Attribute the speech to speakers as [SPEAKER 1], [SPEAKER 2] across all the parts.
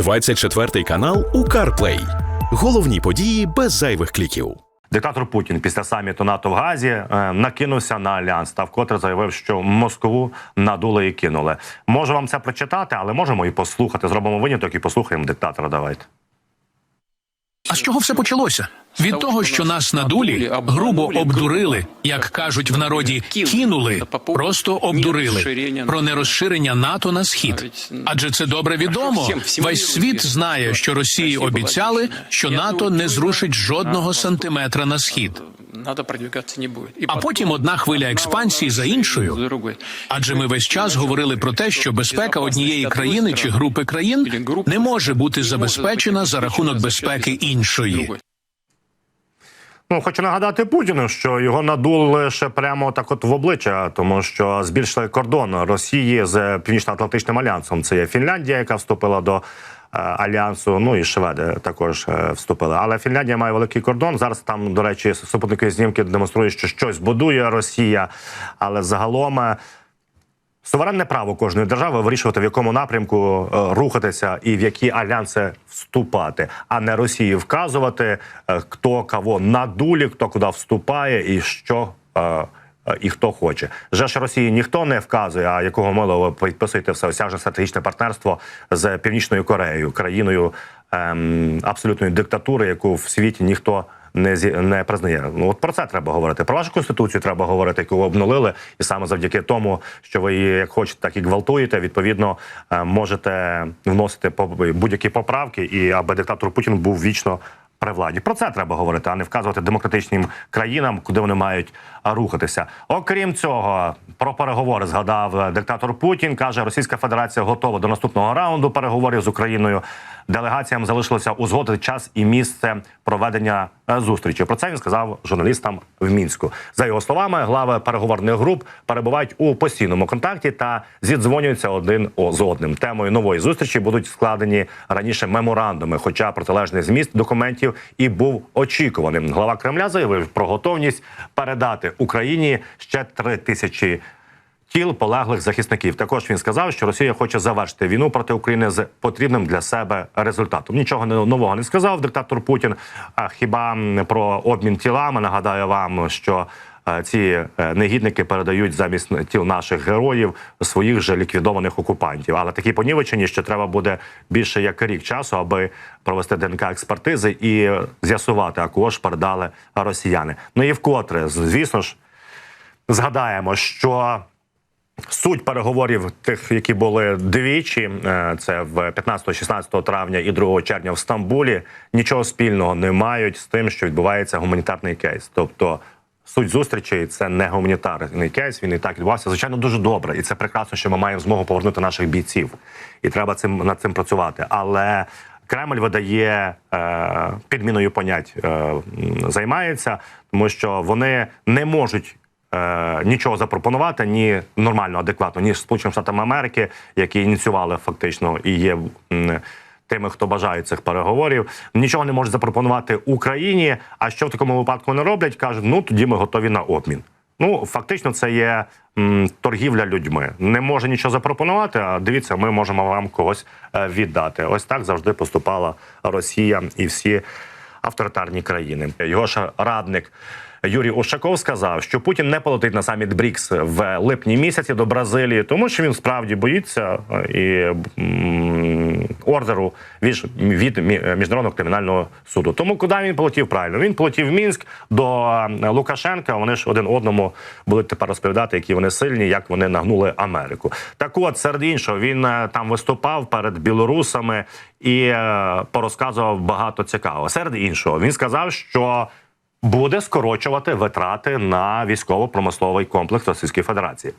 [SPEAKER 1] 24 канал у CarPlay. Головні події без зайвих кліків.
[SPEAKER 2] Диктатор Путін після саміту НАТО в Газі е, накинувся на альянс та вкотре заявив, що Москву надули і кинули. Можу вам це прочитати, але можемо і послухати. Зробимо виняток і послухаємо диктатора. Давайте.
[SPEAKER 3] А з чого все почалося? Від того, що нас надулі, грубо обдурили, як кажуть в народі, кинули, просто обдурили про нерозширення НАТО на схід. Адже це добре відомо. Весь світ знає, що Росії обіцяли, що НАТО не зрушить жодного сантиметра на схід. А потім одна хвиля експансії за іншою. Адже ми весь час говорили про те, що безпека однієї країни чи групи країн не може бути забезпечена за рахунок безпеки іншої.
[SPEAKER 2] Ну, хочу нагадати Путіну, що його надули лише прямо так, от в обличчя, тому що збільшили кордон Росії з Північно-Атлантичним альянсом. Це є Фінляндія, яка вступила до. е, Альянсу, ну і Шведи також е, вступили. Але Фінляндія має великий кордон. Зараз там, до речі, супутникові знімки демонструють, що щось будує Росія, але загалом е, Суверенне право кожної держави вирішувати, в якому напрямку е, рухатися і в які альянси вступати, а не Росії вказувати, е, хто кого надулі, хто куди вступає і що. е, І хто хоче, вже ж Росії ніхто не вказує, а якого мило ви підписуєте все осяжне стратегічне партнерство з Північною Кореєю, країною ем, абсолютної диктатури, яку в світі ніхто зі не признає. Ну от про це треба говорити. Про вашу конституцію треба говорити, яку ви обнулили, і саме завдяки тому, що ви її як хочете, так і гвалтуєте. Відповідно, е, можете вносити будь-які поправки, і аби диктатор Путін був вічно. При владі про це треба говорити, а не вказувати демократичним країнам, куди вони мають рухатися. Окрім цього, про переговори згадав е, диктатор Путін. каже, Російська Федерація готова до наступного раунду переговорів з Україною. Делегаціям залишилося узгодити час і місце проведення е, зустрічі. Про це він сказав журналістам в мінську. За його словами, глави переговорних груп перебувають у постійному контакті та зідзвонюються один з одним. Темою нової зустрічі будуть складені раніше меморандуми, хоча протилежний зміст документів і був очікуваним. Глава Кремля заявив про готовність передати Україні ще три тисячі тіл полеглих захисників. Також він сказав, що Росія хоче завершити війну проти України з потрібним для себе результатом. Нічого нового не сказав диктатор Путін. А хіба про обмін тілами нагадаю вам, що е, ці е, негідники передають замість тіл наших героїв своїх же ліквідованих окупантів. Але такі понівечені, що треба буде більше як рік часу, аби провести ДНК експертизи і з'ясувати, а кого ж передали росіяни. Ну і вкотре, звісно ж, згадаємо, що Суть переговорів, тих, які були двічі, е, це в 15-16 травня і 2 червня в Стамбулі, нічого спільного не мають з тим, що відбувається гуманітарний кейс. Тобто суть зустрічі це не гуманітарний кейс. Він і так відбувався. Звичайно, дуже добре, і це прекрасно, що ми маємо змогу повернути наших бійців, і треба цим над цим працювати. Але Кремль видає е, підміною понять, е, займається, тому що вони не можуть е, нічого запропонувати ні нормально, адекватно, ні Сполученим Штатам Америки, які ініціювали фактично і є тими, хто бажає цих переговорів, нічого не можуть запропонувати Україні. А що в такому випадку не роблять? кажуть, ну тоді ми готові на обмін. Ну фактично, це є м, торгівля людьми. Не може нічого запропонувати. А дивіться, ми можемо вам когось е, віддати. Ось так завжди поступала Росія і всі авторитарні країни. Його ж радник. Юрій Ушаков сказав, що Путін не полетить на саміт БРІКС в липні місяці до Бразилії, тому що він справді боїться е, і ордеру від, від Мі- міжнародного кримінального суду. Тому куди він полетів правильно? Він полетів в Мінськ до е, Лукашенка. Вони ж один одному будуть тепер розповідати, які вони сильні, як вони нагнули Америку. Так, от серед іншого, він е, там виступав перед білорусами і е, порозказував багато цікавого. Серед іншого, він сказав, що буде скорочувати витрати на військово-промисловий комплекс Російської Федерації.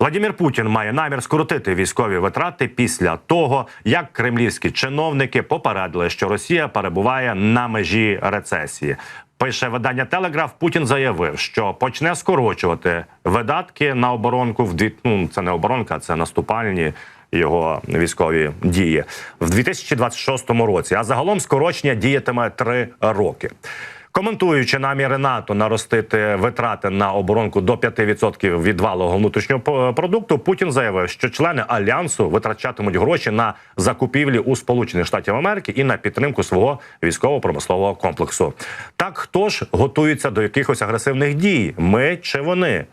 [SPEAKER 2] Владимир Путін має намір скоротити військові витрати після того, як кремлівські чиновники попередили, що Росія перебуває на межі рецесії. Пише видання Телеграф. Путін заявив, що почне скорочувати видатки на оборонку в дві... ну, це не оборонка, це наступальні його військові дії в 2026 році. А загалом скорочення діятиме три роки. Коментуючи наміри НАТО наростити витрати на оборонку до 5% від валового внутрішнього продукту, Путін заявив, що члени альянсу витрачатимуть гроші на закупівлі у Сполучених Штатів Америки і на підтримку свого військово-промислового комплексу. Так хто ж готується до якихось агресивних дій? Ми чи вони?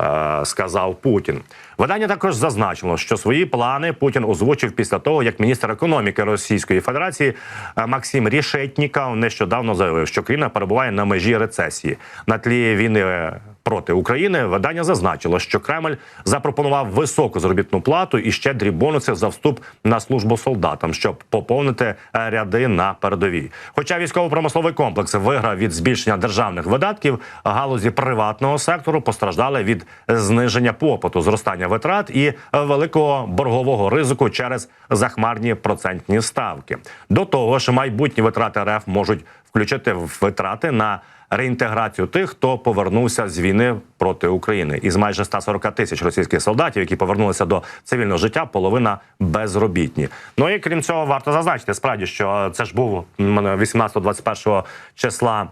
[SPEAKER 2] Е, сказав Путін. Видання також зазначило, що свої плани Путін озвучив після того, як міністр економіки Російської Федерації е, Максим Рішетніков нещодавно заявив, що країна перебуває на межі рецесії. На тлі війни е, проти України видання зазначило, що Кремль запропонував високу заробітну плату і щедрі бонуси за вступ на службу солдатам, щоб поповнити е, ряди на передовій. Хоча військово-промисловий комплекс виграв від збільшення державних видатків, галузі приватного сектору постраждали від зниження попиту, зростання витрат і великого боргового ризику через захмарні процентні ставки. До того ж, майбутні витрати РФ можуть включити витрати на реінтеграцію тих, хто повернувся з війни проти України. Із майже 140 тисяч російських солдатів, які повернулися до цивільного життя, половина безробітні. Ну і крім цього, варто зазначити справді, що це ж був м, 18-21 числа.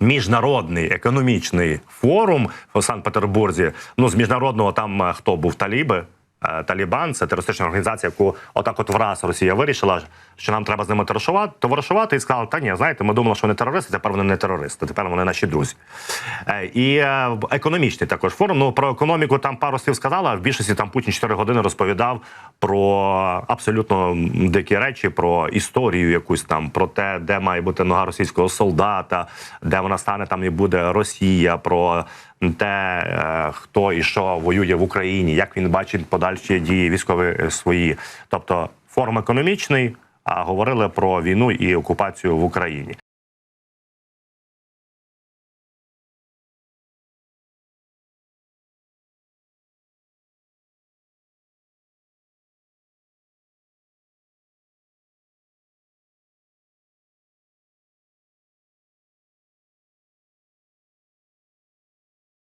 [SPEAKER 2] Міжнародний економічний форум у Санкт-Петербурзі. Ну з міжнародного там е, хто був Таліби. Е, Талібан це терористична організація, яку отак от враз Росія вирішила, що нам треба з ними товаришувати, і сказала, та ні, знаєте, ми думали, що вони терористи, тепер вони не терористи, тепер вони наші друзі. Е, І е, економічний також форум. Ну про економіку там пару слів сказала. а В більшості там Путін 4 години розповідав про абсолютно дикі речі, про історію якусь там, про те, де має бути нога російського солдата, де вона стане там і буде Росія. про те, е, хто і що воює в Україні, як він бачить подальші дії військові свої. Тобто форум економічний, говорили про війну і окупацію в Україні.